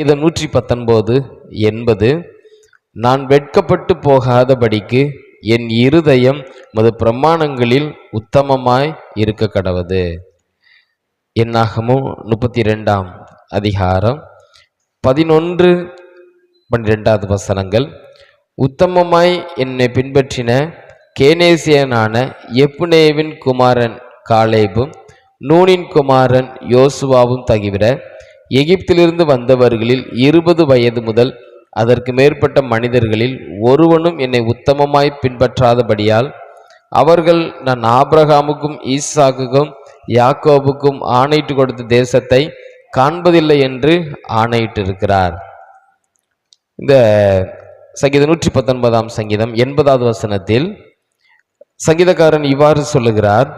இது நூற்றி பத்தொன்பது எண்பது நான் வெட்கப்பட்டு போகாதபடிக்கு என் இருதயம் மது பிரமாணங்களில் உத்தமமாய் இருக்க கடவது. என்னாகமும் முப்பத்தி ரெண்டாம் அதிகாரம் பதினொன்று பன்னிரெண்டாவது வசனங்கள். உத்தமமாய் என்னை பின்பற்றின கேனேசியனான எப்புனேவின் குமாரன் காலேபும் நூனின் குமாரன் யோசுவாவும் தகிவிட எகிப்திலிருந்து வந்தவர்களில் இருபது வயது முதல் அதற்கு மேற்பட்ட மனிதர்களில் ஒருவனும் என்னை உத்தமமாய் பின்பற்றாதபடியால் அவர்கள் நான் ஆபிரகாமுக்கும் ஈசாக்குக்கும் யாக்கோபுக்கும் ஆணையிட்டு கொடுத்த தேசத்தை காண்பதில்லை என்று ஆணையிட்டிருக்கிறார். இந்த சங்கீதம் நூற்றி பத்தொன்பதாம் சங்கீதம் எண்பதாவது வசனத்தில் சங்கீதக்காரன் இவ்வாறு சொல்லுகிறார்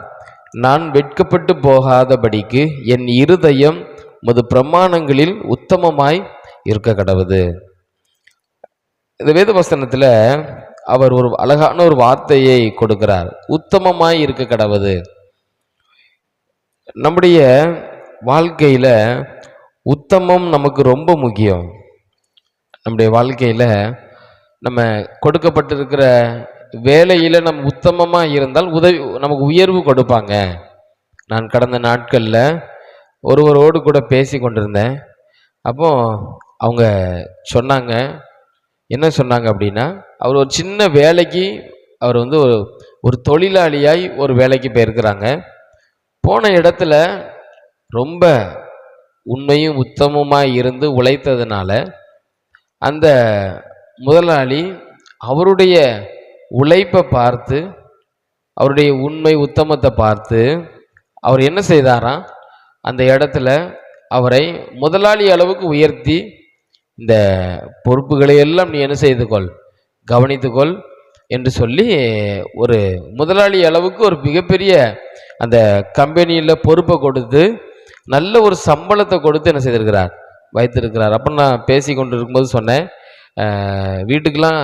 நான் வெட்கப்பட்டு போகாதபடிக்கு என் இருதயம் மது பிரமாணங்களில் உத்தமமாய் இருக்க கடவுது. இந்த வேதவசனத்தில் அவர் ஒரு அழகான ஒரு வார்த்தையை கொடுக்கிறார். உத்தமமாய் இருக்க கடவுது. நம்முடைய வாழ்க்கையில் உத்தமம் நமக்கு ரொம்ப முக்கியம். நம்முடைய வாழ்க்கையில் நம்ம கொடுக்கப்பட்டிருக்கிற வேலையில் நம்ம உத்தமமாக இருந்தால் உதவி நமக்கு உயர்வு கொடுப்பாங்க. நான் கடந்த நாட்களில் ஒருவரோடு கூட பேசி கொண்டிருந்தேன். அப்போ அவங்க சொன்னாங்க. என்ன சொன்னாங்க அப்படின்னா அவர் ஒரு சின்ன வேலைக்கு அவர் வந்து ஒரு ஒரு தொழிலாளியாய் ஒரு வேலைக்கு போயிருக்கிறாங்க. போன இடத்துல ரொம்ப உண்மையும் உத்தமமாக இருந்து உழைத்ததுனால அந்த முதலாளி அவருடைய உழைப்பை பார்த்து அவருடைய உண்மை உத்தமத்தை பார்த்து அவர் என்ன செய்தாராம்? அந்த இடத்துல அவரை முதலாளி அளவுக்கு உயர்த்தி இந்த பொறுப்புகளை எல்லாம் நீ என்ன செய்து கொள் கவனித்துக்கொள் என்று சொல்லி ஒரு முதலாளி அளவுக்கு ஒரு மிகப்பெரிய அந்த கம்பெனியில் பொறுப்பை கொடுத்து நல்ல ஒரு சம்பளத்தை கொடுத்து என்ன செய்திருக்கிறார்? வைத்திருக்கிறார். அப்போ நான் பேசி கொண்டு இருக்கும்போது சொன்னேன் வீட்டுக்கெலாம்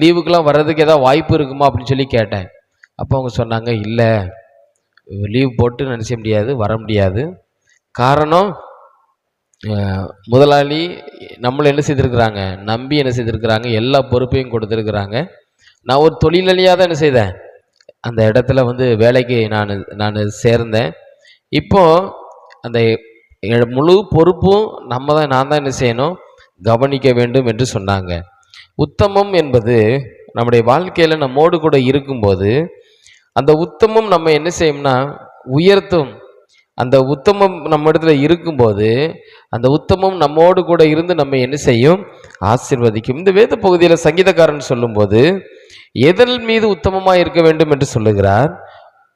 லீவுக்கெலாம் வர்றதுக்கு ஏதாவது வாய்ப்பு இருக்குமா? அப்படின்னு சொல்லி கேட்டேன். அப்போ அவங்க சொன்னாங்க இல்லை லீவ் போட்டு நினச்ச முடியாது வர முடியாது. காரணம் முதலாளி நம்மளை என்ன செய்திருக்கிறாங்க? நம்பி என்ன செய்திருக்கிறாங்க? எல்லா பொறுப்பையும் கொடுத்துருக்குறாங்க. நான் ஒரு தொழிலாளியாக தான் என்ன செய்தேன்? அந்த இடத்துல வந்து வேலைக்கு நான் நான் சேர்ந்தேன். இப்போ அந்த முழு பொறுப்பும் நம்ம தான் நான் தான் என்ன செய்யணும்? கவனிக்க வேண்டும் என்று சொன்னாங்க. உத்தமம் என்பது நம்முடைய வாழ்க்கையில் நம்மோடு கூட இருக்கும்போது அந்த உத்தமம் நம்ம என்ன செய்யும்னா உயர்த்தும் அந்த உத்தமம் நம்ம இடத்துல இருக்கும்போது அந்த உத்தமம் நம்மோடு கூட இருந்து நம்ம என்ன செய்யும்? ஆசிர்வதிக்கும். இந்த வேத பகுதியில் சங்கீதக்காரன் சொல்லும்போது எதன் மீது உத்தமமாக இருக்க வேண்டும்? என்று சொல்லுகிறார்.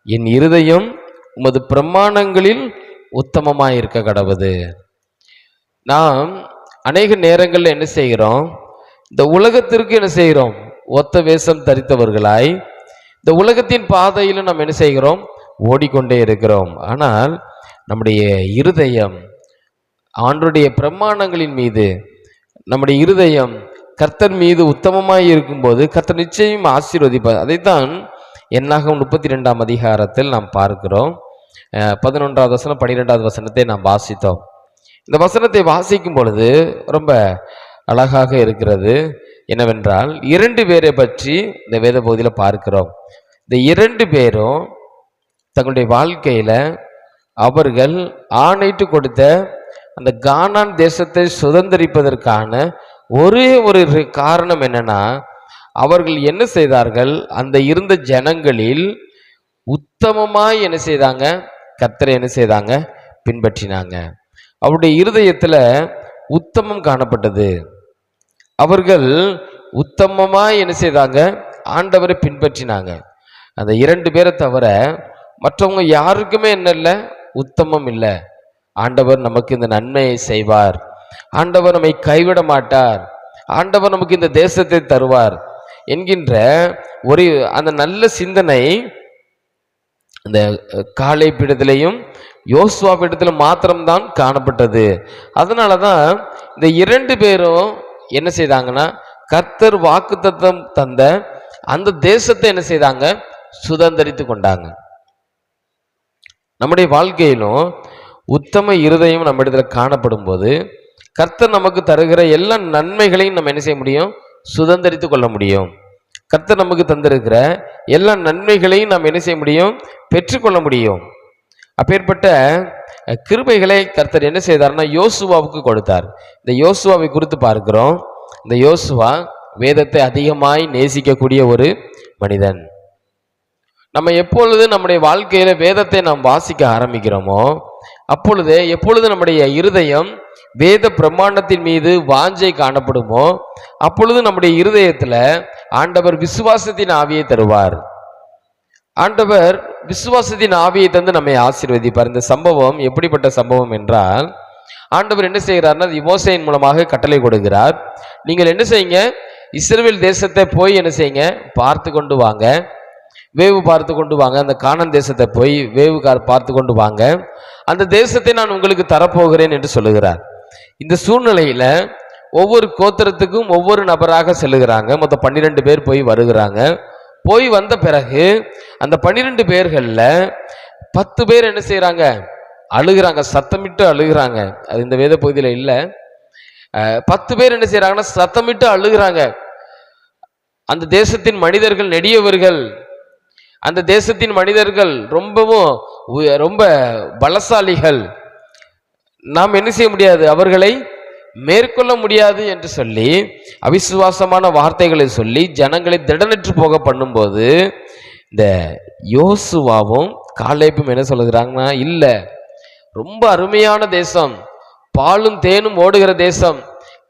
என் இருதயம் உமது பிரமாணங்களில் உத்தமமாக இருக்க கடவுது. நாம் அநேக நேரங்களில் என்ன செய்கிறோம்? இந்த உலகத்திற்கு என்ன செய்கிறோம்? ஒத்த வேஷம் தரித்தவர்களாய் இந்த உலகத்தின் பாதையில் நாம் என்ன செய்கிறோம்? ஓடிக்கொண்டே இருக்கிறோம். ஆனால் நம்முடைய இருதயம் ஆண்டுடைய பிரமாணங்களின் மீது நம்முடைய இருதயம் கர்த்தர் மீது உத்தமமாய் இருக்கும்போது கர்த்தர் நிச்சயம் ஆசீர்வதிப்பார். அதைத்தான் என்னாகும் முப்பத்தி ரெண்டாம் அதிகாரத்தில் நாம் பார்க்கிறோம். பதினொன்றாவது வசனம் பன்னிரெண்டாவது வசனத்தை நாம் வாசித்தோம். இந்த வசனத்தை வாசிக்கும் பொழுது ரொம்ப அழகாக இருக்கிறது. என்னவென்றால் இரண்டு பேரை பற்றி இந்த வேத பகுதியில் பார்க்கிறோம். இந்த இரண்டு பேரும் தங்களுடைய வாழ்க்கையில் அவர்கள் ஆணையிட்டு கொடுத்த அந்த கானான் தேசத்தை சுதந்திரிப்பதற்கான ஒரே ஒரு காரணம் என்னன்னா அவர்கள் என்ன செய்தார்கள்? அந்த இருந்த ஜனங்களில் உத்தமமாய் என்ன செய்தாங்க? கத்தரை என்ன செய்தாங்க? பின்பற்றினாங்க. அவருடைய இருதயத்துல உத்தமம் காணப்பட்டது. அவர்கள் உத்தமமாய் என்ன செய்தாங்க? ஆண்டவரை பின்பற்றினாங்க. அந்த இரண்டு பேரை தவிர மற்றவங்க யாருக்குமே என்ன இல்லை? உத்தமம் இல்லை. ஆண்டவர் நமக்கு இந்த நன்மையை செய்வார். ஆண்டவர் நம்மை கைவிட மாட்டார். ஆண்டவர் நமக்கு இந்த தேசத்தை தருவார் என்கின்ற ஒரு அந்த நல்ல சிந்தனை இந்த காலை பீடத்திலையும் யோசுவா பீடத்திலும் மாத்திரம்தான் காணப்பட்டது. அதனால தான் இந்த இரண்டு பேரும் என்ன செய்தாங்கன்னா கர்த்தர் வாக்குத்தத்தம் தந்த அந்த தேசத்தை என்ன செய்தாங்க? சுதந்திரித்து கொண்டாங்க. நம்முடைய வாழ்க்கையிலும் உத்தம இருதயம் நம்ம இடத்துல காணப்படும் போது கர்த்தர் நமக்கு தருகிற எல்லா நன்மைகளையும் நம்ம என்ன செய்ய முடியும்? சுதந்திரித்து கொள்ள முடியும். கர்த்தர் நமக்கு தந்திருக்கிற எல்லா நன்மைகளையும் நாம் என்ன செய்ய முடியும்? பெற்றுக்கொள்ள முடியும். அப்பேற்பட்ட கிருபைகளை கர்த்தர் என்ன செய்தார்னா யோசுவாவுக்கு கொடுத்தார். இந்த யோசுவாவை குறித்து பார்க்கிறோம். இந்த யோசுவா வேதத்தை அதிகமாய் நேசிக்கக்கூடிய ஒரு மனிதன். நம்ம எப்பொழுது நம்முடைய வாழ்க்கையில வேதத்தை நாம் வாசிக்க ஆரம்பிக்கிறோமோ அப்பொழுது எப்பொழுது நம்முடைய இருதயம் வேத பிரம்மாண்டத்தின் மீது வாஞ்சை காணப்படுமோ அப்பொழுது நம்முடைய இருதயத்துல ஆண்டவர் விசுவாசத்தின் ஆவியை தருவார். ஆண்டவர் விசுவாசத்தின் ஆவியை தந்து நம்மை ஆசீர்வதிப்பார். இந்த சம்பவம் எப்படிப்பட்ட சம்பவம் என்றால் ஆண்டவர் என்ன செய்கிறார்னா இமோசையின் மூலமாக கட்டளை கொடுக்கிறார். நீங்கள் என்ன செய்யுங்க இஸ்ரேல் தேசத்தை போய் என்ன செய்யுங்க பார்த்து கொண்டு வாங்க. வேவு பார்த்து கொண்டு வாங்க. அந்த காணன் தேசத்தை போய் வேவு பார்த்து கொண்டு வாங்க. அந்த தேசத்தை நான் உங்களுக்கு தரப்போகிறேன் என்று சொல்லுகிறார். இந்த சூழ்நிலையில் ஒவ்வொரு கோத்திரத்துக்கும் ஒவ்வொரு நபராக செல்லுகிறாங்க. மொத்தம் பன்னிரெண்டு பேர் போய் வருகிறாங்க. போய் வந்த பிறகு அந்த பன்னிரெண்டு பேர்களில் பத்து பேர் என்ன செய்கிறாங்க அழுகிறாங்க. சத்தமிட்டு அழுகிறாங்க. அது இந்த வேத பகுதியில் இல்லை. பத்து பேர் என்ன செய்கிறாங்கன்னா சத்தமிட்டு அழுகிறாங்க. அந்த தேசத்தின் மனிதர்கள் நெடியவர்கள் அந்த தேசத்தின் மனிதர்கள் ரொம்பவும் ரொம்ப பலசாலிகள். நாம் என்ன செய்ய முடியாது? அவர்களை மேற்கொள்ள முடியாது என்று சொல்லி அவிசுவாசமான வார்த்தைகளை சொல்லி ஜனங்களை திடனற்று போக பண்ணும்போது இந்த யோசுவாவும் காலேப்பும் என்ன சொல்லுகிறாங்கன்னா இல்லை ரொம்ப அருமையான தேசம் பாலும் தேனும் ஓடுகிற தேசம்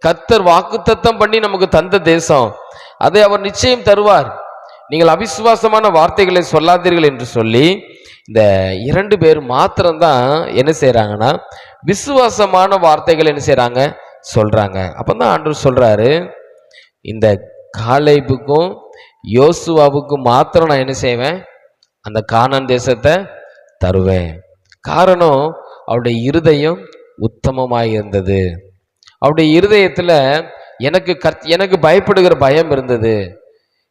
கத்தர் வாக்குத்தத்தம் பண்ணி நமக்கு தந்த தேசம் அதை அவர் நிச்சயம் தருவார். நீங்கள் அவிசுவாசமான வார்த்தைகளை சொல்லாதீர்கள் என்று சொல்லி இந்த இரண்டு பேர் மாத்திரம்தான் என்ன செய்கிறாங்கன்னா விசுவாசமான வார்த்தைகள் என்ன செய்கிறாங்க சொல்கிறாங்க அப்போ தான் ஆண்டவர் சொல்கிறாரு இந்த காலைப்புக்கும் யோசுவாவுக்கும் மாத்திரம் நான் என்ன செய்வேன்? அந்த காணான் தேசத்தை தருவேன். காரணம் அவருடைய இருதயம் உத்தமமாக இருந்தது அவருடைய இருதயத்தில் எனக்கு கத் எனக்கு பயப்படுகிற பயம் இருந்தது.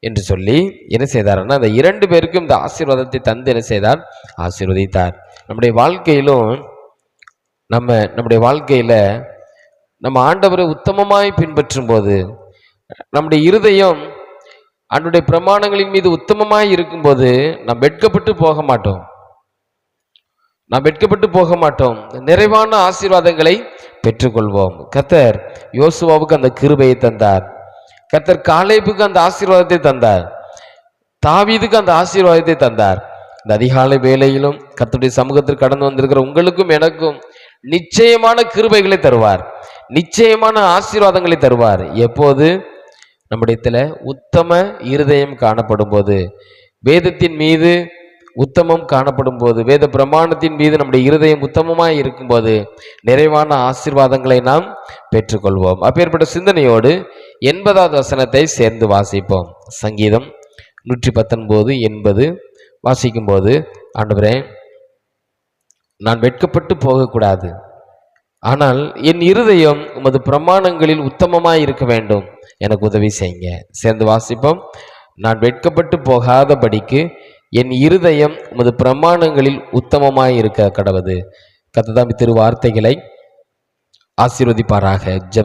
என்று சொல்லி என்ன செய்தார்னா அந்த இரண்டு பேருக்கும் இந்த ஆசீர்வாதத்தை தந்து என்ன செய்தார்? ஆசீர்வதித்தார். நம்முடைய வாழ்க்கையிலும் நம்ம நம்முடைய வாழ்க்கையில் நம்ம ஆண்டவரை உத்தமமாய் பின்பற்றும் போது நம்முடைய இருதயம் அன்றைய பிரமாணங்களின் மீது உத்தமமாய் இருக்கும்போது நாம் வெட்கப்பட்டு போக மாட்டோம். நாம் வெட்கப்பட்டு போக மாட்டோம். நிறைவான ஆசீர்வாதங்களை பெற்றுக்கொள்வோம். கத்தர் யோசுவாவுக்கு அந்த கிருபையை தந்தார். கத்தர் காலேபுக்கு அந்த ஆசீர்வாதத்தை தந்தார். தாவீதுக்கு அந்த ஆசீர்வாதத்தை தந்தார். இந்த அதிகாலை வேலையிலும் கர்த்தருடைய சமூகத்தில் கடந்து வந்திருக்கிற உங்களுக்கும் எனக்கும் நிச்சயமான கிருபைகளை தருவார். நிச்சயமான ஆசீர்வாதங்களை தருவார். எப்போது? நம்முடையத்தில் உத்தம இருதயம் காணப்படும் போது வேதத்தின் மீது உத்தமம் காணப்படும் போது வேத பிரமாணத்தின் மீது நம்முடைய இருதயம் உத்தமமாக இருக்கும்போது நிறைவான ஆசீர்வாதங்களை நாம் பெற்றுக்கொள்வோம். அப்பேற்பட்ட சிந்தனையோடு எண்பதாவது வசனத்தை சேர்ந்து வாசிப்போம். சங்கீதம் நூற்றி பத்தொன்பது எண்பது. வாசிக்கும்போது ஆண்டவரே நான் வெட்கப்பட்டு போகக்கூடாது. ஆனால் என் இருதயம் உமது பிரமாணங்களில் உத்தமமாக இருக்க வேண்டும். எனக்கு உதவி செய்யுங்க. சேர்ந்து வாசிப்போம். நான் வெட்கப்பட்டு போகாதபடிக்கு என் இருதயம் உமது பிரமாணங்களில் உத்தமமாக இருக்க கடவுது. கத்ததாமி திரு வார்த்தைகளை ஆசீர்வதிப்பாராக. ஜப